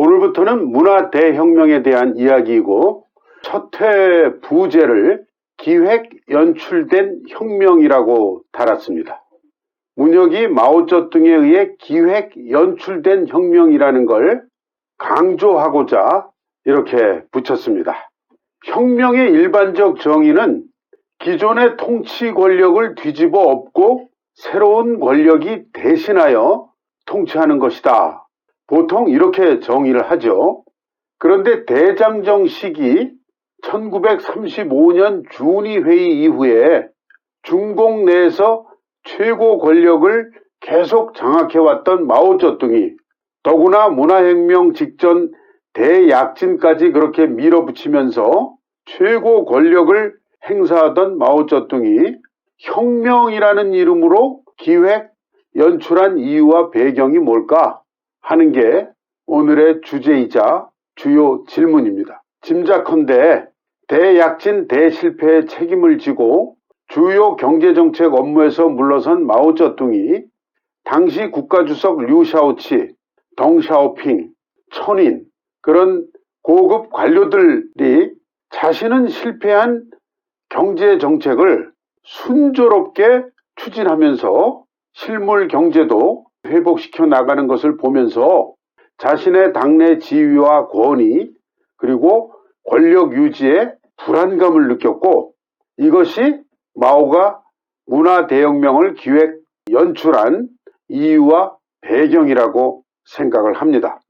오늘부터는 문화 대혁명에 대한 이야기이고 첫회 부제를 기획 연출된 혁명이라고 달았습니다. 문혁이 마오쩌둥에 의해 기획 연출된 혁명이라는 걸 강조하고자 이렇게 붙였습니다. 혁명의 일반적 정의는 기존의 통치 권력을 뒤집어 엎고 새로운 권력이 대신하여 통치하는 것이다. 보통 이렇게 정의를 하죠. 그런데 대장정 시기 1935년 준위 회의 이후에 중공 내에서 최고 권력을 계속 장악해왔던 마오쩌둥이 더구나 문화혁명 직전 대약진까지 그렇게 밀어붙이면서 최고 권력을 행사하던 마오쩌둥이 혁명이라는 이름으로 기획, 연출한 이유와 배경이 뭘까 하는 게 오늘의 주제이자 주요 질문입니다. 짐작컨대 대약진 대실패의 책임을 지고 주요 경제정책 업무에서 물러선 마오쩌둥이 당시 국가주석 류샤오치, 덩샤오핑, 천인 그런 고급 관료들이 자신은 실패한 경제 정책을 순조롭게 추진하면서 실물 경제도 회복시켜 나가는 것을 보면서 자신의 당내 지위와 권위 그리고 권력 유지에 불안감을 느꼈고 이것이 마오가 문화 대혁명을 기획 연출한 이유와 배경이라고 생각을 합니다.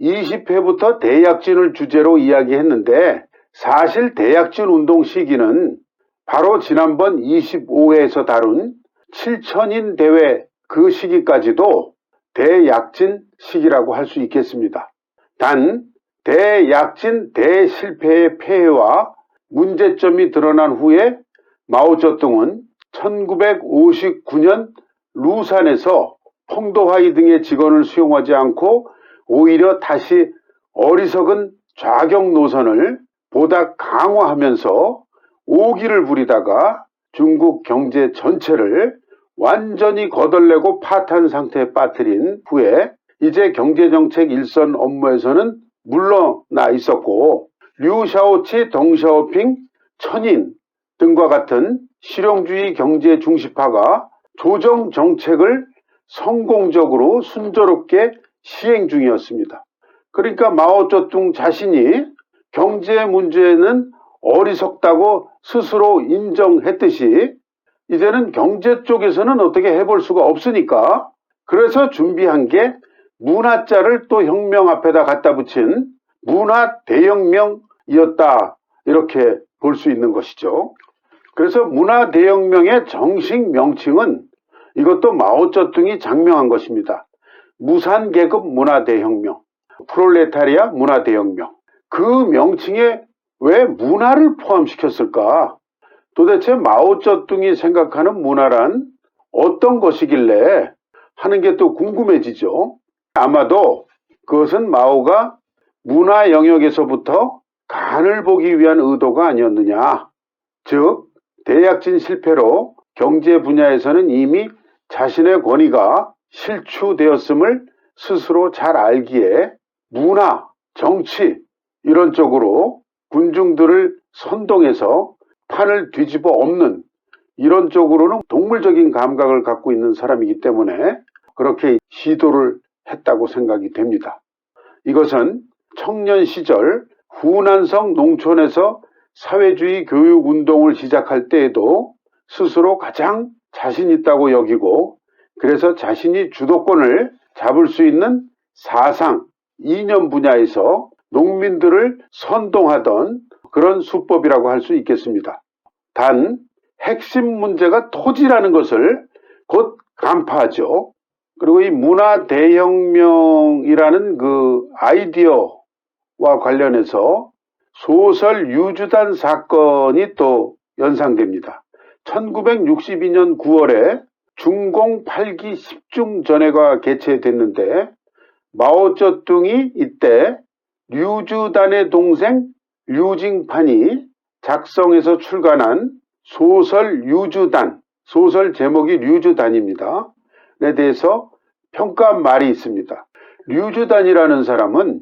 20회부터 대약진을 주제로 이야기했는데 사실 대약진 운동 시기는 바로 지난번 25회에서 다룬 7천인 대회 그 시기까지도 대약진 시기라고 할 수 있겠습니다. 단 대약진 대실패의 폐해와 문제점이 드러난 후에 마오쩌둥은 1959년 루산에서 펑도하이 등의 직원을 수용하지 않고 오히려 다시 어리석은 좌경 노선을 보다 강화하면서 오기를 부리다가 중국 경제 전체를 완전히 거덜내고 파탄 상태에 빠뜨린 후에 이제 경제정책 일선 업무에서는 물러나 있었고 류샤오치, 덩샤오핑, 천인 등과 같은 실용주의 경제 중시파가 조정 정책을 성공적으로 순조롭게 시행 중이었습니다. 그러니까 마오쩌둥 자신이 경제 문제는 어리석다고 스스로 인정했듯이 이제는 경제 쪽에서는 어떻게 해볼 수가 없으니까 그래서 준비한 게 문화자를 또 혁명 앞에다 갖다 붙인 문화 대혁명이었다 이렇게 볼 수 있는 것이죠. 그래서 문화 대혁명의 정식 명칭은 이것도 마오쩌둥이 장명한 것입니다. 무산계급 문화 대혁명, 프롤레타리아 문화 대혁명. 그 명칭에 왜 문화를 포함시켰을까? 도대체 마오쩌둥이 생각하는 문화란 어떤 것이길래 하는 게 또 궁금해지죠. 아마도 그것은 마오가 문화 영역에서부터 간을 보기 위한 의도가 아니었느냐. 즉, 대약진 실패로 경제 분야에서는 이미 자신의 권위가 실추되었음을 스스로 잘 알기에 문화, 정치 이런 쪽으로 군중들을 선동해서 판을 뒤집어 엎는 이런 쪽으로는 동물적인 감각을 갖고 있는 사람이기 때문에 그렇게 시도를 했다고 생각이 됩니다. 이것은 청년 시절 후난성 농촌에서 사회주의 교육 운동을 시작할 때에도 스스로 가장 자신 있다고 여기고 그래서 자신이 주도권을 잡을 수 있는 사상, 이념 분야에서 농민들을 선동하던 그런 수법이라고 할 수 있겠습니다. 단 핵심 문제가 토지라는 것을 곧 간파하죠. 그리고 이 문화 대혁명이라는 그 아이디어와 관련해서 소설 유주단 사건이 또 연상됩니다. 1962년 9월에 중공 8기 10중 전회가 개최됐는데 마오쩌둥이 이때 류주단의 동생 류징판이 작성해서 출간한 소설 류주단, 소설 제목이 류주단입니다. 에 대해서 평가한 말이 있습니다. 류주단이라는 사람은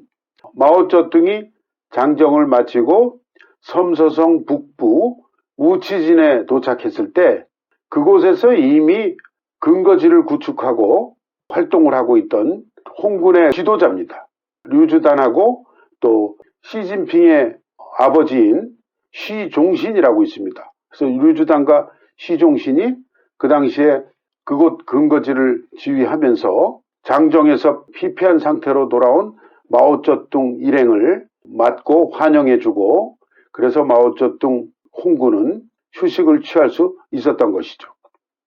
마오쩌둥이 장정을 마치고 섬서성 북부 우치진에 도착했을 때 그곳에서 이미 근거지를 구축하고 활동을 하고 있던 홍군의 지도자입니다. 류주단하고 또 시진핑의 아버지인 시종신이라고 있습니다. 그래서 류주단과 시종신이 그 당시에 그곳 근거지를 지휘하면서 장정에서 피폐한 상태로 돌아온 마오쩌둥 일행을 맞고 환영해주고 그래서 마오쩌둥 홍군은 휴식을 취할 수 있었던 것이죠.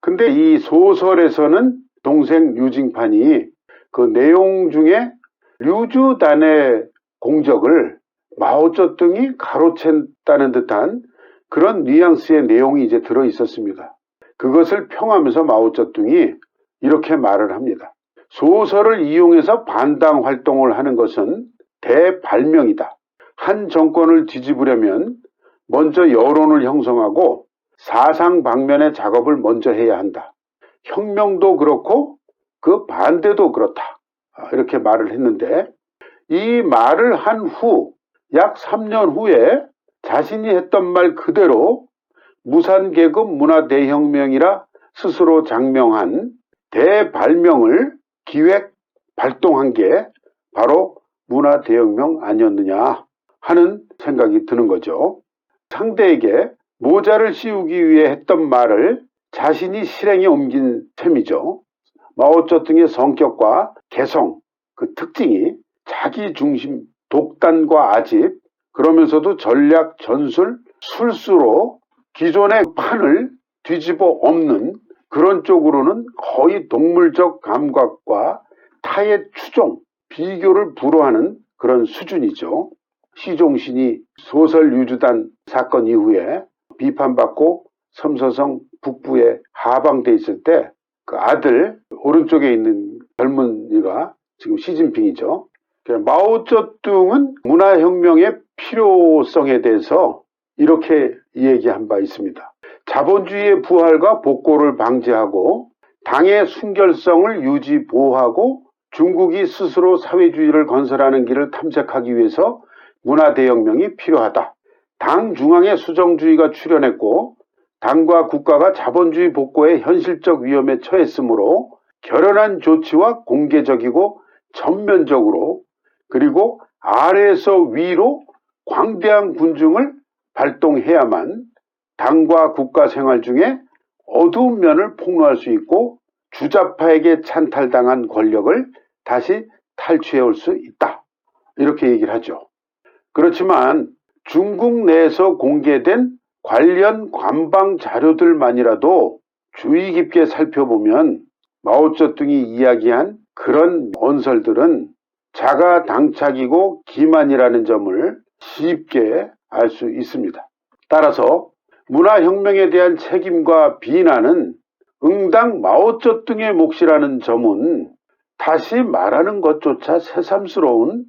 근데 이 소설에서는 동생 류징판이 그 내용 중에 류주단의 공적을 마오쩌둥이 가로챘다는 듯한 그런 뉘앙스의 내용이 이제 들어 있었습니다. 그것을 평하면서 마오쩌둥이 이렇게 말을 합니다. 소설을 이용해서 반당 활동을 하는 것은 대발명이다. 한 정권을 뒤집으려면 먼저 여론을 형성하고 사상 방면의 작업을 먼저 해야 한다. 혁명도 그렇고 그 반대도 그렇다. 아, 이렇게 말을 했는데 이 말을 한 후 약 3년 후에 자신이 했던 말 그대로 무산계급 문화대혁명이라 스스로 장명한 대발명을 기획 발동한 게 바로 문화대혁명 아니었느냐 하는 생각이 드는 거죠. 상대에게 모자를 씌우기 위해 했던 말을 자신이 실행에 옮긴 셈이죠. 마오쩌둥의 성격과 개성, 그 특징이 자기 중심, 독단과 아집, 그러면서도 전략, 전술, 술수로 기존의 판을 뒤집어 엎는 그런 쪽으로는 거의 동물적 감각과 타의 추종, 비교를 불허하는 그런 수준이죠. 시종신이 소설 유주단 사건 이후에 비판받고 섬서성 북부에 하방돼 있을 때 그 아들 오른쪽에 있는 젊은이가 지금 시진핑이죠. 마오쩌둥은 문화혁명의 필요성에 대해서 이렇게 얘기한 바 있습니다. 자본주의의 부활과 복고를 방지하고 당의 순결성을 유지 보호하고 중국이 스스로 사회주의를 건설하는 길을 탐색하기 위해서 문화대혁명이 필요하다. 당 중앙에 수정주의가 출현했고 당과 국가가 자본주의 복고의 현실적 위험에 처했으므로 결연한 조치와 공개적이고 전면적으로 그리고 아래에서 위로 광대한 군중을 발동해야만 당과 국가 생활 중에 어두운 면을 폭로할 수 있고 주자파에게 찬탈당한 권력을 다시 탈취해 올 수 있다. 이렇게 얘기를 하죠. 그렇지만 중국 내에서 공개된 관련 관방 자료들만이라도 주의 깊게 살펴보면 마오쩌둥이 이야기한 그런 언설들은 자가 당착이고 기만이라는 점을 쉽게 알 수 있습니다. 따라서 문화혁명에 대한 책임과 비난은 응당 마오쩌둥의 몫이라는 점은 다시 말하는 것조차 새삼스러운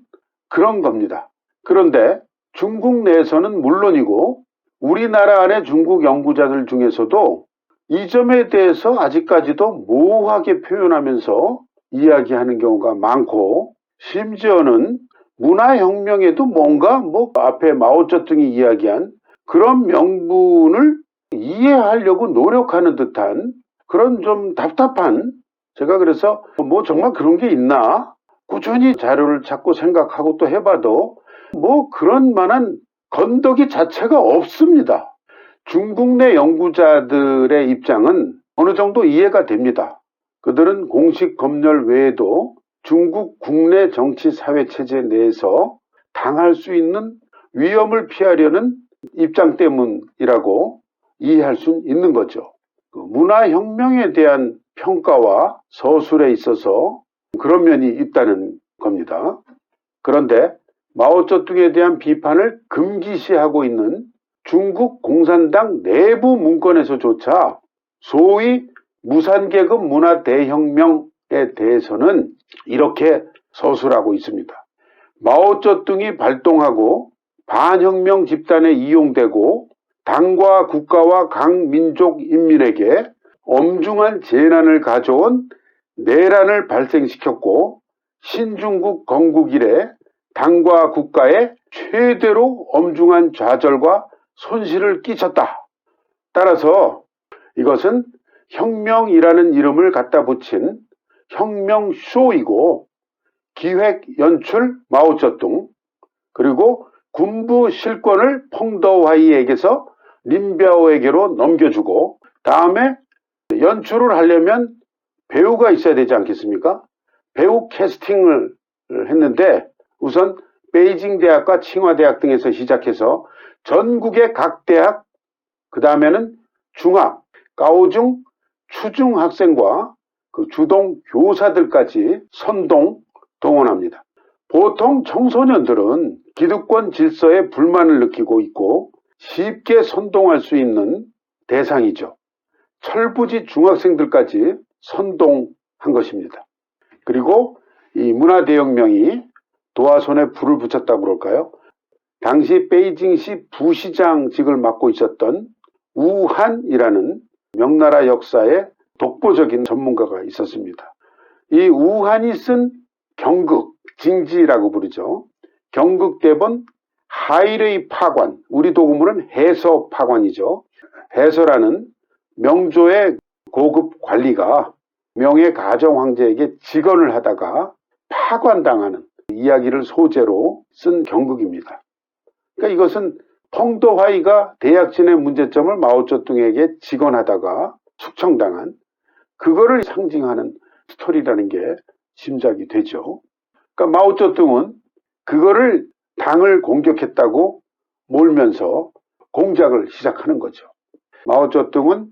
그런 겁니다. 그런데 중국 내에서는 물론이고 우리나라 안의 중국 연구자들 중에서도 이 점에 대해서 아직까지도 모호하게 표현하면서 이야기하는 경우가 많고 심지어는 문화혁명에도 뭔가 뭐 앞에 마오쩌둥이 이야기한 그런 명분을 이해하려고 노력하는 듯한 그런 좀 답답한 제가 그래서 뭐 정말 그런 게 있나 꾸준히 자료를 찾고 생각하고 또 해봐도 뭐 그런 만한 건더기 자체가 없습니다. 중국 내 연구자들의 입장은 어느 정도 이해가 됩니다. 그들은 공식 검열 외에도 중국 국내 정치 사회 체제 내에서 당할 수 있는 위험을 피하려는 입장 때문이라고 이해할 수 있는 거죠. 그 문화혁명에 대한 평가와 서술에 있어서 그런 면이 있다는 겁니다. 그런데 마오쩌둥에 대한 비판을 금기시하고 있는 중국 공산당 내부 문건에서조차 소위 무산계급 문화 대혁명에 대해서는 이렇게 서술하고 있습니다. 마오쩌둥이 발동하고 반혁명 집단에 이용되고 당과 국가와 각 민족 인민에게 엄중한 재난을 가져온 내란을 발생시켰고 신중국 건국 이래 당과 국가에 최대로 엄중한 좌절과 손실을 끼쳤다. 따라서 이것은 혁명이라는 이름을 갖다 붙인 혁명쇼이고 기획 연출 마오쩌둥 그리고 군부 실권을 펑더와이에게서 린비아오에게로 넘겨주고 다음에 연출을 하려면 배우가 있어야 되지 않겠습니까? 배우 캐스팅을 했는데 우선 베이징 대학과 칭화 대학 등에서 시작해서 전국의 각 대학 그 다음에는 중학, 가오중, 추중 학생과 그 주동 교사들까지 선동 동원합니다. 보통 청소년들은 기득권 질서에 불만을 느끼고 있고 쉽게 선동할 수 있는 대상이죠. 철부지 중학생들까지 선동한 것입니다. 그리고 이 문화대혁명이 도화손에 불을 붙였다고 그럴까요? 당시 베이징시 부시장직을 맡고 있었던 우한이라는 명나라 역사의 독보적인 전문가가 있었습니다. 이 우한이 쓴 경극, 징지라고 부르죠. 경극 대본 하이레이 파관, 우리 도구문은 해서 파관이죠. 해서라는 명조의 고급 관리가 명예 가정 황제에게 직언을 하다가 파관당하는 이야기를 소재로 쓴 경극입니다. 그러니까 이것은 펑도화이가 대약진의 문제점을 마오쩌둥에게 직언하다가 숙청당한 그거를 상징하는 스토리라는 게 짐작이 되죠. 그러니까 마오쩌둥은 그거를 당을 공격했다고 몰면서 공작을 시작하는 거죠. 마오쩌둥은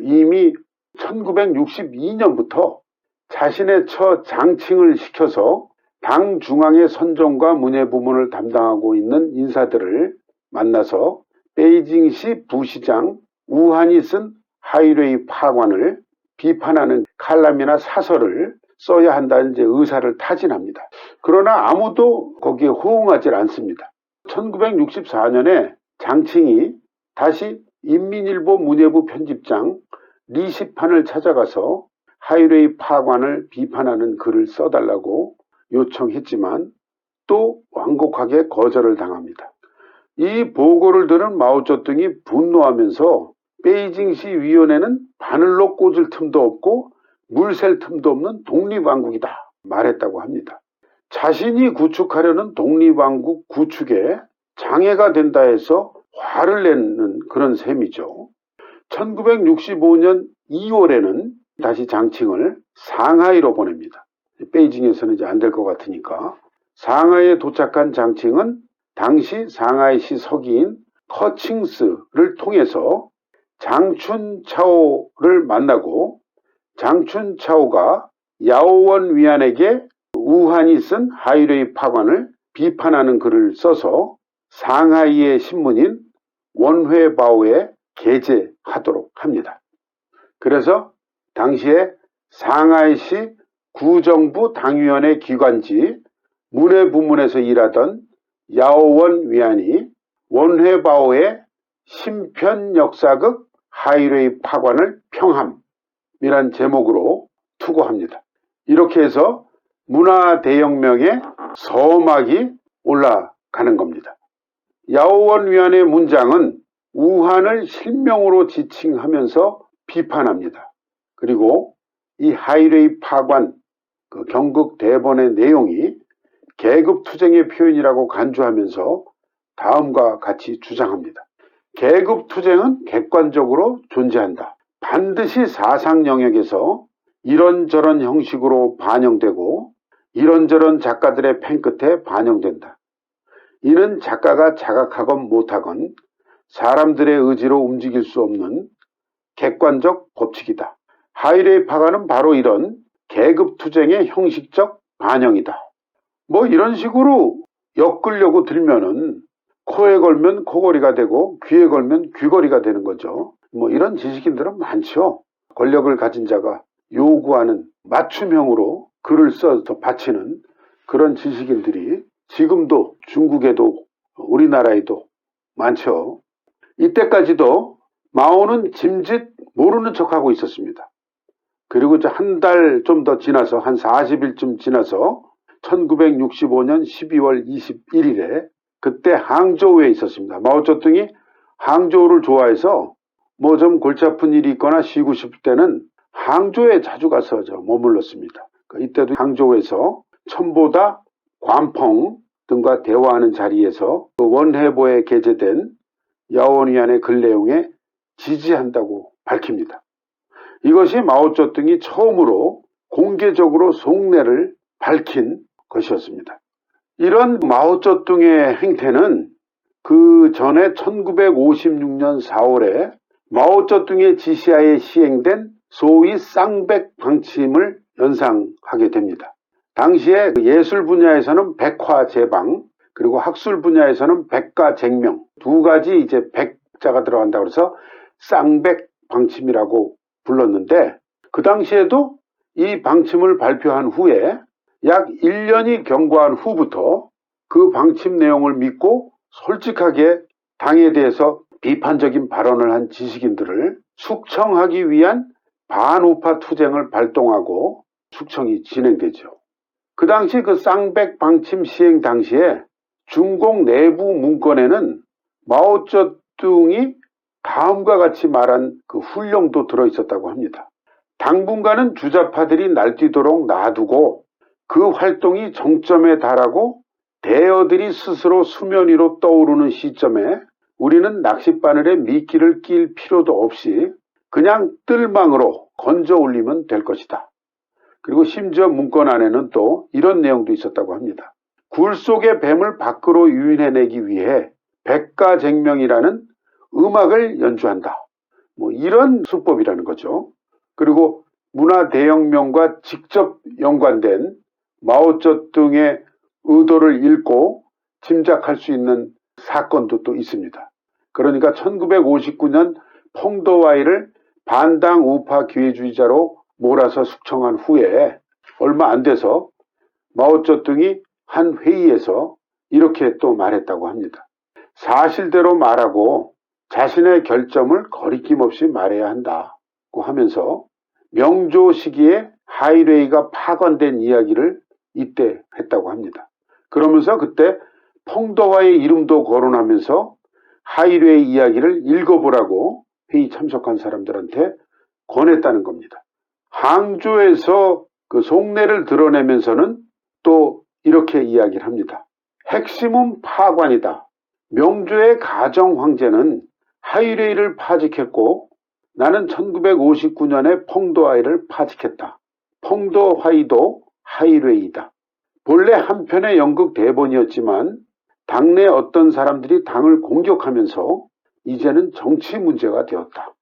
이미 1962년부터 자신의 처 장칭을 시켜서 당 중앙의 선정과 문예 부문을 담당하고 있는 인사들을 만나서 베이징시 부시장 우한이 쓴 하이웨이 파관을 비판하는 칼럼이나 사설을 써야 한다는 이제 의사를 타진합니다. 그러나 아무도 거기에 호응하지 않습니다. 1964년에 장칭이 다시 인민일보 문예부 편집장 리시판을 찾아가서 하이웨이 파관을 비판하는 글을 써달라고 요청했지만 또 완곡하게 거절을 당합니다. 이 보고를 들은 마오쩌둥이 분노하면서 베이징시 위원회는 바늘로 꽂을 틈도 없고 물샐 틈도 없는 독립왕국이다 말했다고 합니다. 자신이 구축하려는 독립왕국 구축에 장애가 된다 해서 화를 내는 그런 셈이죠. 1965년 2월에는 다시 장칭을 상하이로 보냅니다. 베이징에서는 이제 안 될 것 같으니까. 상하이에 도착한 장칭은 당시 상하이시 서기인 커칭스를 통해서 장춘차오를 만나고 장춘차오가 야오원 위안에게 우한이 쓴 하이레이 파관을 비판하는 글을 써서 상하이의 신문인 원회바오에 게재하도록 합니다. 그래서 당시에 상하이시 구정부 당위원회 기관지 문해부문에서 일하던 야오원 위안이 원회바오의 심편 역사극 하이레이 파관을 평함이란 제목으로 투고합니다. 이렇게 해서 문화 대혁명의 서막이 올라가는 겁니다. 야오원 위안의 문장은 우한을 실명으로 지칭하면서 비판합니다. 그리고 이 하이레이 파관 그 경극 대본의 내용이 계급 투쟁의 표현이라고 간주하면서 다음과 같이 주장합니다. 계급 투쟁은 객관적으로 존재한다. 반드시 사상 영역에서 이런저런 형식으로 반영되고 이런저런 작가들의 펜 끝에 반영된다. 이는 작가가 자각하건 못하건 사람들의 의지로 움직일 수 없는 객관적 법칙이다. 하이레이 파가는 바로 이런 계급 투쟁의 형식적 반영이다. 뭐 이런 식으로 엮으려고 들면은 코에 걸면 코걸이가 되고 귀에 걸면 귀걸이가 되는 거죠. 뭐 이런 지식인들은 많죠. 권력을 가진 자가 요구하는 맞춤형으로 글을 써서 바치는 그런 지식인들이 지금도 중국에도 우리나라에도 많죠. 이때까지도 마오는 짐짓 모르는 척하고 있었습니다. 그리고 한 달 좀 더 지나서 한 40일쯤 지나서 1965년 12월 21일에 그때 항저우에 있었습니다. 마오쩌둥이 항저우를 좋아해서 뭐 좀 골치 아픈 일이 있거나 쉬고 싶을 때는 항저우에 자주 가서 저 머물렀습니다. 그 이때도 항저우에서 첨보다 관펑 등과 대화하는 자리에서 그 원해보에 게재된 야원위안의 글 내용에 지지한다고 밝힙니다. 이것이 마오쩌둥이 처음으로 공개적으로 속내를 밝힌 것이었습니다. 이런 마오쩌둥의 행태는 그 전에 1956년 4월에 마오쩌둥의 지시하에 시행된 소위 쌍백 방침을 연상하게 됩니다. 당시에 그 예술 분야에서는 백화 제방 그리고 학술 분야에서는 백가쟁명 두 가지 이제 백자가 들어간다고 해서 쌍백 방침이라고 불렀는데 그 당시에도 이 방침을 발표한 후에 약 1년이 경과한 후부터 그 방침 내용을 믿고 솔직하게 당에 대해서 비판적인 발언을 한 지식인들을 숙청하기 위한 반우파 투쟁을 발동하고 숙청이 진행되죠. 그 당시 그 쌍백 방침 시행 당시에 중공 내부 문건에는 마오쩌둥이 다음과 같이 말한 그 훈령도 들어 있었다고 합니다. 당분간은 주자파들이 날뛰도록 놔두고 그 활동이 정점에 달하고 대어들이 스스로 수면 위로 떠오르는 시점에 우리는 낚싯바늘에 미끼를 낄 필요도 없이 그냥 뜰망으로 건져 올리면 될 것이다. 그리고 심지어 문건 안에는 또 이런 내용도 있었다고 합니다. 굴 속의 뱀을 밖으로 유인해내기 위해 백가쟁명이라는 음악을 연주한다. 뭐 이런 수법이라는 거죠. 그리고 문화 대혁명과 직접 연관된 마오쩌둥의 의도를 읽고 짐작할 수 있는 사건도 또 있습니다. 그러니까 1959년 펑도와이를 반당 우파 기회주의자로 몰아서 숙청한 후에 얼마 안 돼서 마오쩌둥이 한 회의에서 이렇게 또 말했다고 합니다. 사실대로 말하고 자신의 결점을 거리낌 없이 말해야 한다고 하면서 명조 시기에 하이레이가 파견된 이야기를 이때 했다고 합니다. 그러면서 그때 펑도와의 이름도 거론하면서 하이레이 이야기를 읽어보라고 회의 참석한 사람들한테 권했다는 겁니다. 항조에서 그 속내를 드러내면서는 또 이렇게 이야기를 합니다. 핵심은 파관이다. 명조의 가정 황제는 하이레이를 파직했고 나는 1959년에 펑도하이를 파직했다. 펑도하이도 하이레이다. 본래 한 편의 연극 대본이었지만 당내 어떤 사람들이 당을 공격하면서 이제는 정치 문제가 되었다.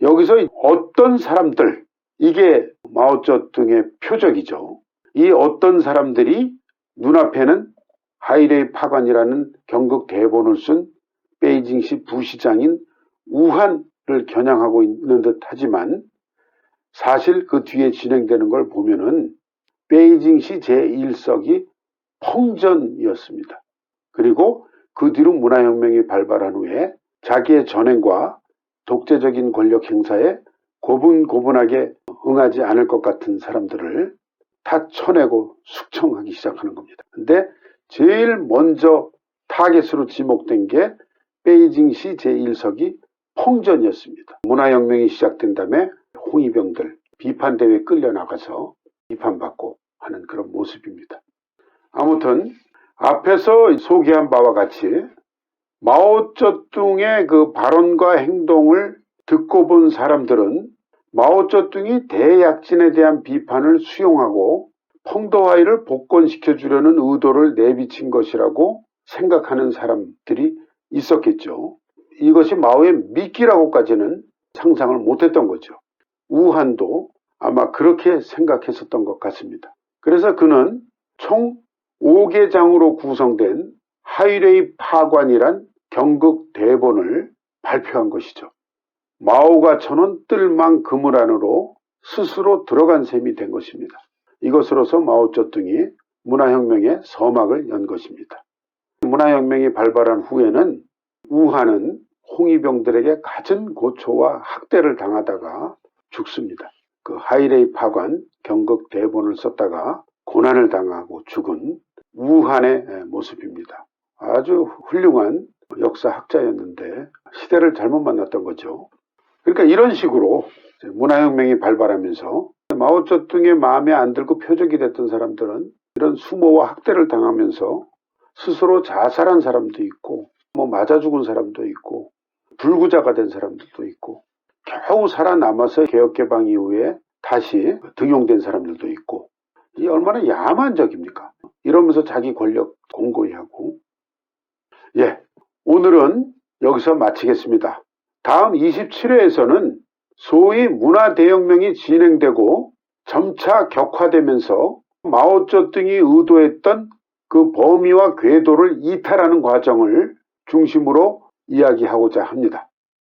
여기서 어떤 사람들, 이게 마오쩌둥의 표적이죠. 이 어떤 사람들이 눈앞에는 하이레이 파관이라는 경극 대본을 쓴 베이징시 부시장인 우한을 겨냥하고 있는 듯 하지만 사실 그 뒤에 진행되는 걸 보면은 베이징시 제1석이 펑전이었습니다. 그리고 그 뒤로 문화혁명이 발발한 후에 자기의 전행과 독재적인 권력 행사에 고분고분하게 응하지 않을 것 같은 사람들을 다 쳐내고 숙청하기 시작하는 겁니다. 근데 제일 먼저 타겟으로 지목된 게 베이징시 제1석이 펑전이었습니다. 문화혁명이 시작된 다음에 홍위병들 비판대회에 끌려나가서 비판받고 모습입니다. 아무튼 앞에서 소개한 바와 같이 마오쩌둥의 그 발언과 행동을 듣고 본 사람들은 마오쩌둥이 대약진에 대한 비판을 수용하고 펑도하이를 복권시켜 주려는 의도를 내비친 것이라고 생각하는 사람들이 있었겠죠. 이것이 마오의 미끼라고까지는 상상을 못했던 거죠. 우한도 아마 그렇게 생각했었던 것 같습니다. 그래서 그는 총 5개 장으로 구성된 하이레이 파관이란 경극 대본을 발표한 것이죠. 마오가 쳐놓은 뜰망 그물 안으로 스스로 들어간 셈이 된 것입니다. 이것으로서 마오쩌둥이 문화혁명의 서막을 연 것입니다. 문화혁명이 발발한 후에는 우한은 홍위병들에게 갖은 고초와 학대를 당하다가 죽습니다. 그 하이레이 파관 경극 대본을 썼다가 고난을 당하고 죽은 우한의 예, 모습입니다. 아주 훌륭한 역사학자였는데 시대를 잘못 만났던 거죠. 그러니까 이런 식으로 문화혁명이 발발하면서 마오쩌둥의 마음에 안 들고 표적이 됐던 사람들은 이런 수모와 학대를 당하면서 스스로 자살한 사람도 있고 뭐 맞아 죽은 사람도 있고 불구자가 된 사람들도 있고 겨우 살아남아서 개혁개방 이후에 다시 등용된 사람들도 있고 이 얼마나 야만적입니까? 이러면서 자기 권력 공고히 하고 예 오늘은 여기서 마치겠습니다. 다음 27회에서는 소위 문화대혁명이 진행되고 점차 격화되면서 마오쩌둥이 의도했던 그 범위와 궤도를 이탈하는 과정을 중심으로 이야기하고자 합니다.